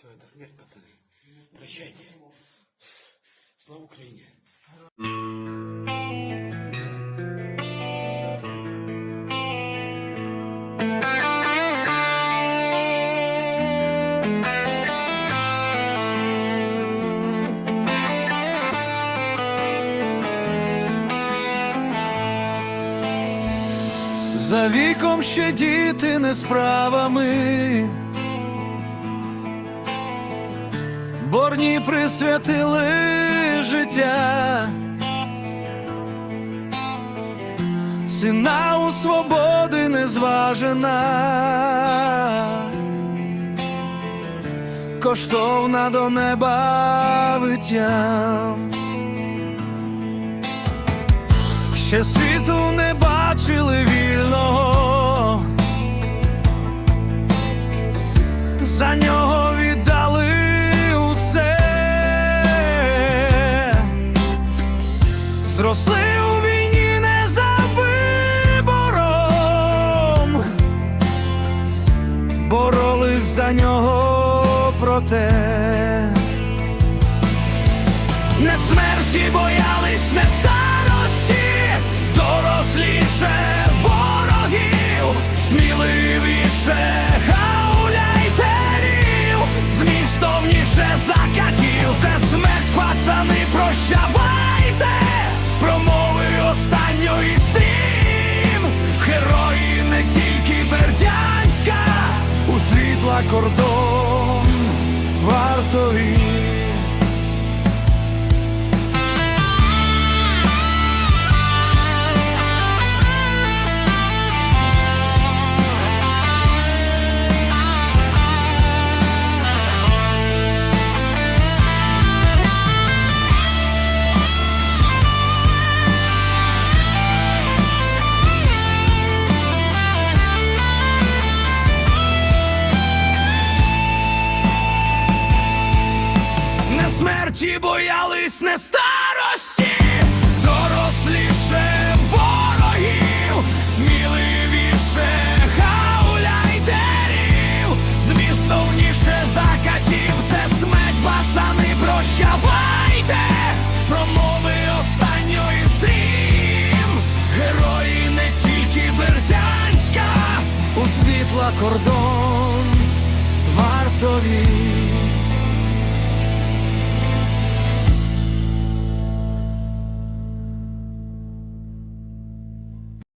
Все, это смерть, пацаны. Прощайте. Слава Украине. За віком ще діти не справами, борні присвятили життя, ціна у свободи не зважена, коштовна до неба виття. Ще світу не бачили вільного, за нього зросли у війні не за вибором, боролись за нього проте. Не смерті боялись, не старості, доросліше світла кордон вартові. смерті боялись не старості, доросліше ворогів, сміливіше гауляйтерів, змістовніше закатів, це смерть, пацани, прощавайте, промови останньої стрім, герої не тільки Бердянська, у світла кордон вартові.